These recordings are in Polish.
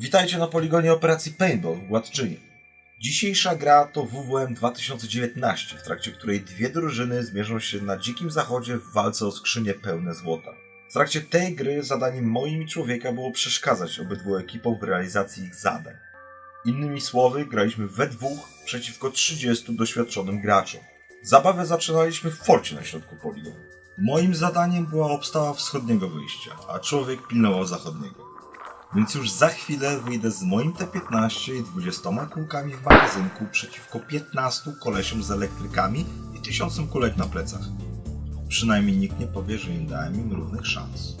Witajcie na poligonie operacji Paintball w Gładczynie. Dzisiejsza gra to WWM 2019, w trakcie której dwie drużyny zmierzą się na dzikim zachodzie w walce o skrzynie pełne złota. W trakcie tej gry zadaniem moim i człowieka było przeszkadzać obydwu ekipom w realizacji ich zadań. Innymi słowy, graliśmy we dwóch przeciwko 30 doświadczonym graczom. Zabawę zaczynaliśmy w forcie na środku poligonu. Moim zadaniem była obstawa wschodniego wyjścia, a człowiek pilnował zachodniego. Więc już za chwilę wyjdę z moim T15 i 20 kulkami w magazynku przeciwko 15 kolesiom z elektrykami i tysiącem kulek na plecach. Przynajmniej nikt nie powie, że nie dałem im równych szans.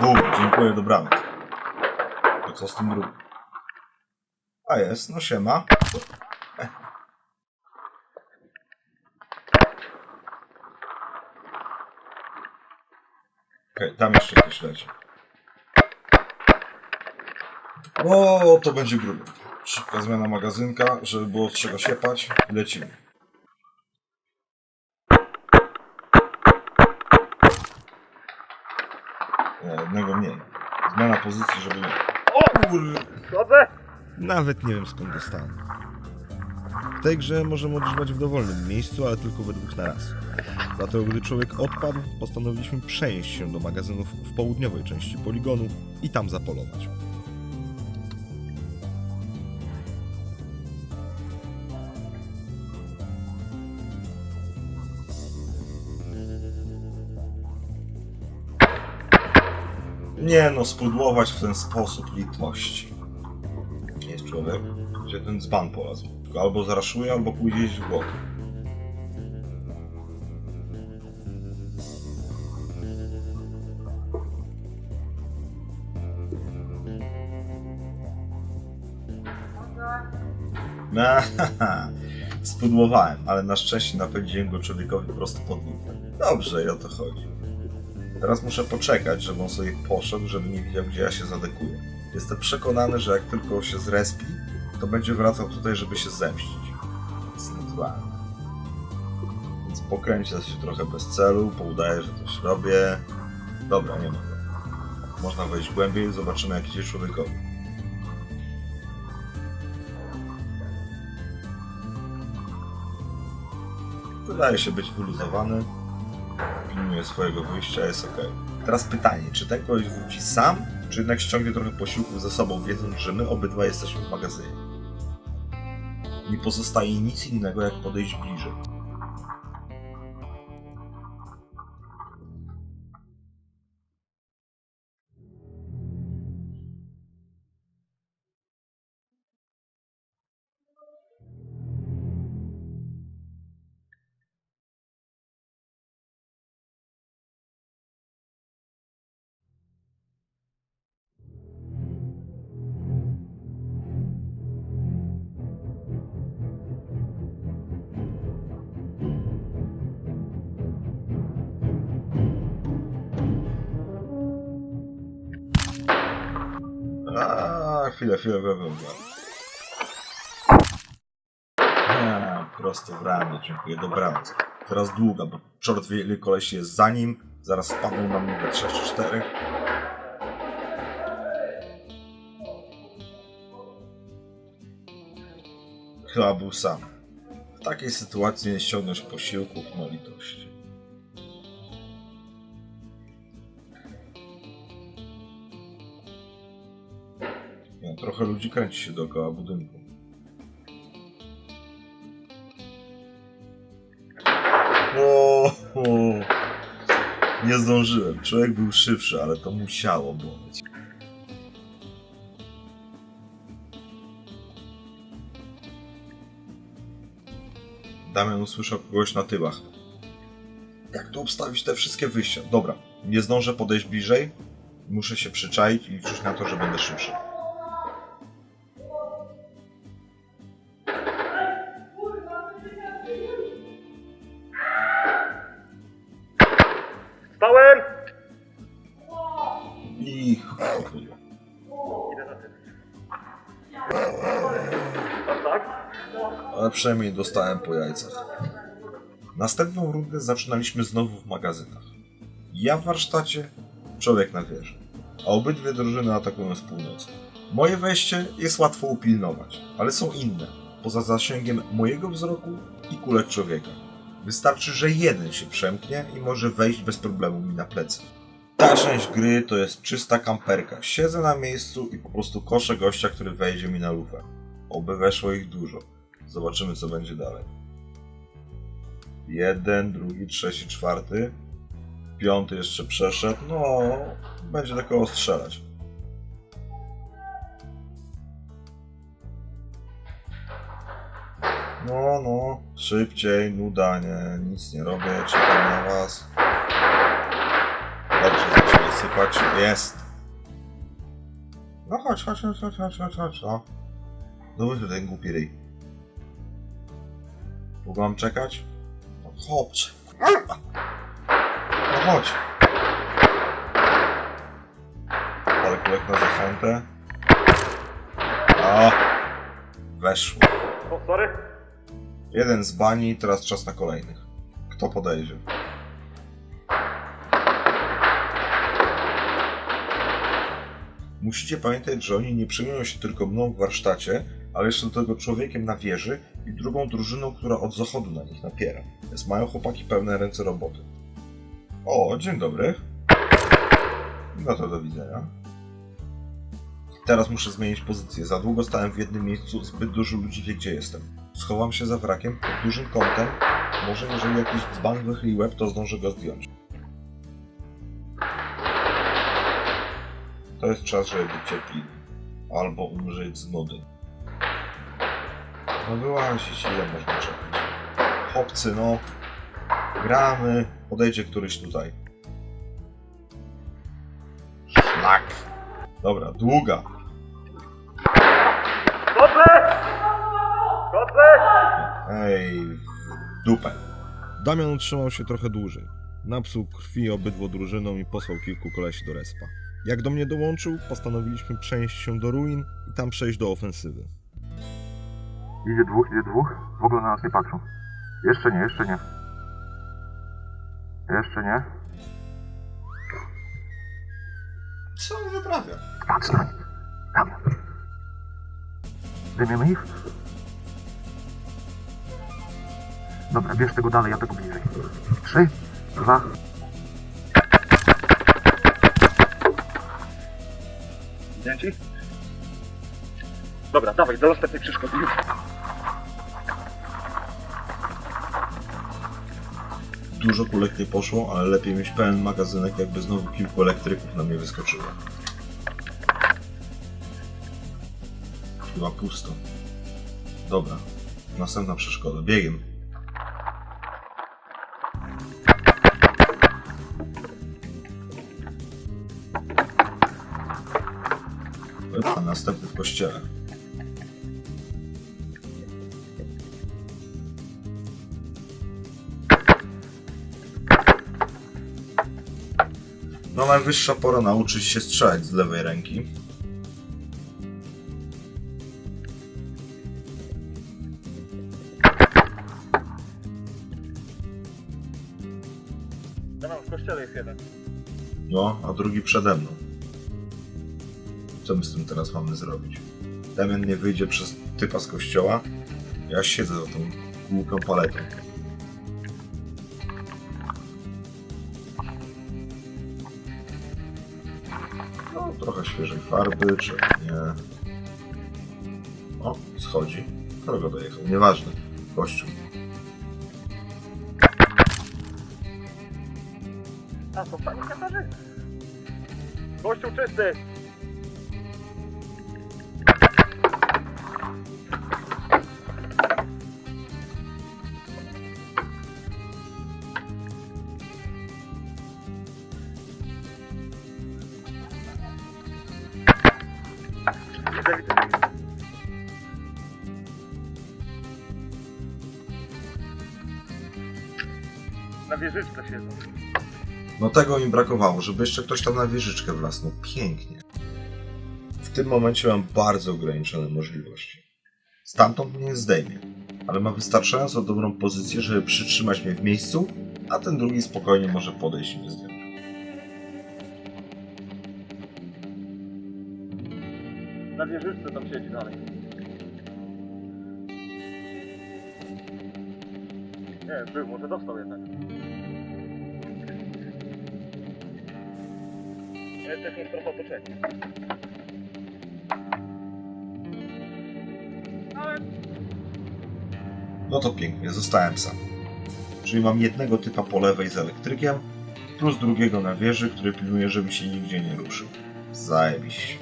Bum, dziękuję, dobranoc. To co z tym drugim? A jest, no siema. Okej, tam jeszcze ktoś leci. O, to będzie grubo. Szybka zmiana magazynka, żeby było z czego siepać. Lecimy. Nie, jednego mniej. Zmiana pozycji, żeby nie... O kur... Nawet nie wiem skąd dostałem. W tej grze możemy odżywać w dowolnym miejscu, ale tylko we dwóch na raz. Dlatego gdy człowiek odpadł, postanowiliśmy przenieść się do magazynów w południowej części poligonu i tam zapolować. Nie no, spudłować w ten sposób litości. Jest człowiek, gdzie ten dzban polazł. Albo zaraszuje, albo pójdzie gdzieś w bok. Spudłowałem, ale na szczęście napędziłem go człowiekowi prosto pod lufę. Dobrze, i o to chodzi. Teraz muszę poczekać, żeby on sobie poszedł, żeby nie widział, gdzie ja się zadekuję. Jestem przekonany, że jak tylko się zrespi, to będzie wracał tutaj, żeby się zemścić. Jest naturalne. Więc pokręcę się trochę bez celu, poudaję, że coś robię. Dobra, nie mogę. Można wejść głębiej, zobaczymy jak idzie człowiekowi. Wydaje się być wyluzowany pilnuje swojego wyjścia, jest ok. Teraz pytanie, czy ten koleś wróci sam, czy jednak ściągnie trochę posiłków ze sobą, wiedząc, że my obydwa jesteśmy w magazynie. Nie pozostaje nic innego, jak podejść bliżej. Chwilę, chwilę, chwilę, chwilę. A, prosto w ramię, dziękuję, dobranoc. Teraz długa, bo czort wie, ile koleś jest za nim, zaraz wpadną na mnie we 3 czy 4. Chyba był sam. W takiej sytuacji nie ściągnąć posiłków, no litości. Trochę ludzi kręci się dookoła budynku. O, o, nie zdążyłem. Człowiek był szybszy, ale to musiało boleć. Damian usłyszał kogoś na tyłach. Jak tu obstawić te wszystkie wyjścia? Dobra, nie zdążę podejść bliżej. Muszę się przyczaić i liczyć na to, że będę szybszy. Ale przynajmniej dostałem po jajcach. Następną rundę zaczynaliśmy znowu w magazynach. Ja w warsztacie, człowiek na wieży. A obydwie drużyny atakują z północy. Moje wejście jest łatwo upilnować, ale są inne, poza zasięgiem mojego wzroku i kulek człowieka. Wystarczy, że jeden się przemknie i może wejść bez problemu mi na plecy. Ta część gry to jest czysta kamperka. Siedzę na miejscu i po prostu koszę gościa, który wejdzie mi na lufę. Oby weszło ich dużo. Zobaczymy, co będzie dalej. Jeden, drugi, trzeci, czwarty. Piąty jeszcze przeszedł. No, będzie takowo strzelać. No, no, szybciej, nuda, nie, nic nie robię, czekam na was. Dobrze, zaczęli sypać, jest. No chodź, chodź, chodź, chodź, chodź, chodź, chodź, no. Dobry tutaj głupi ryj. Długo mam czekać? No chodź. No chodź. Ale kulek na zachętę. A, weszło. O, sorry. Jeden z bani, teraz czas na kolejnych. Kto podejdzie? Musicie pamiętać, że oni nie przejmują się tylko mną w warsztacie, ale jeszcze do tego człowiekiem na wieży i drugą drużyną, która od zachodu na nich napiera. Więc mają chłopaki pełne ręce roboty. O, dzień dobry. No to do widzenia. Teraz muszę zmienić pozycję. Za długo stałem w jednym miejscu, zbyt dużo ludzi wie gdzie jestem. Schowam się za wrakiem pod dużym kątem. Może jeżeli jakiś dzban wychyli łeb, to zdążę go zdjąć. To jest czas, żeby być. Albo umrzeć z nudy. No wyłazić, ile można czekać. Chłopcy, no. Gramy. Podejdzie któryś tutaj. Szlak. Dobra, długa. Chodzę! Chodzę! Ej, dupę. Damian utrzymał się trochę dłużej. Napsuł krwi obydwu drużynom i posłał kilku kolesi do respa. Jak do mnie dołączył, postanowiliśmy przenieść się do ruin i tam przejść do ofensywy. Idzie dwóch, idzie dwóch. W ogóle na nas nie patrzą. Jeszcze nie, jeszcze nie. Jeszcze nie. Co on wyprawia? Patrz na nich. Damian. Dymiemy ich? Dobra, bierz tego dalej, ja tego bliżej. Trzy, dwa. Zdjęci? Dobra, dawaj, do następnej przeszkody Dużo kulek nie poszło, ale lepiej mieć pełen magazynek, jakby znowu kilku elektryków na mnie wyskoczyło. Chyba pusto. Dobra, następna przeszkoda. Biegiem. Następny w kościele. No najwyższa pora nauczyć się strzelać z lewej ręki. Damian, w kościele jest jeden. No, a drugi przede mną. Co my z tym teraz mamy zrobić? Damian nie wyjdzie przez typa z kościoła. Ja siedzę za tą głupią paletą. No, trochę świeżej farby, czy nie. O, schodzi. Kogo dojechał? Nieważne. Kościół. A, to pani Katarzyna. Kościół czysty! na wieżyczkę siedzą. No tego im brakowało, żeby jeszcze ktoś tam na wieżyczkę wlasnął. Pięknie. W tym momencie mam bardzo ograniczone możliwości. Stamtąd mnie zdejmie, ale ma wystarczająco dobrą pozycję, żeby przytrzymać mnie w miejscu, a ten drugi spokojnie może podejść i mnie zdjąć. Na wieżyczce tam siedzi dalej. Nie, był, może dostał jednak. Jesteśmy trochę otoczeni. No to pięknie, zostałem sam. Czyli mam jednego typa po lewej z elektrykiem, plus drugiego na wieży, który pilnuje, żebym się nigdzie nie ruszył. Zajebiście.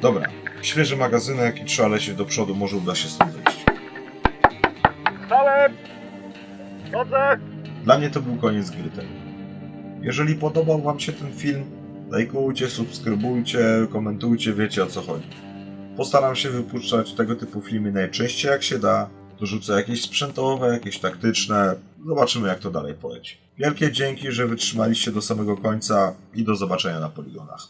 Dobra, świeży magazynek i trzeba lecieć do przodu, może uda się stąd wyjść. stałem! Chodzę! Dla mnie to był koniec gry tego. Jeżeli podobał Wam się ten film, lajkujcie, subskrybujcie, komentujcie, wiecie o co chodzi. Postaram się wypuszczać tego typu filmy najczęściej jak się da. Dorzucę jakieś sprzętowe, jakieś taktyczne. Zobaczymy jak to dalej poleci. Wielkie dzięki, że wytrzymaliście do samego końca i do zobaczenia na poligonach.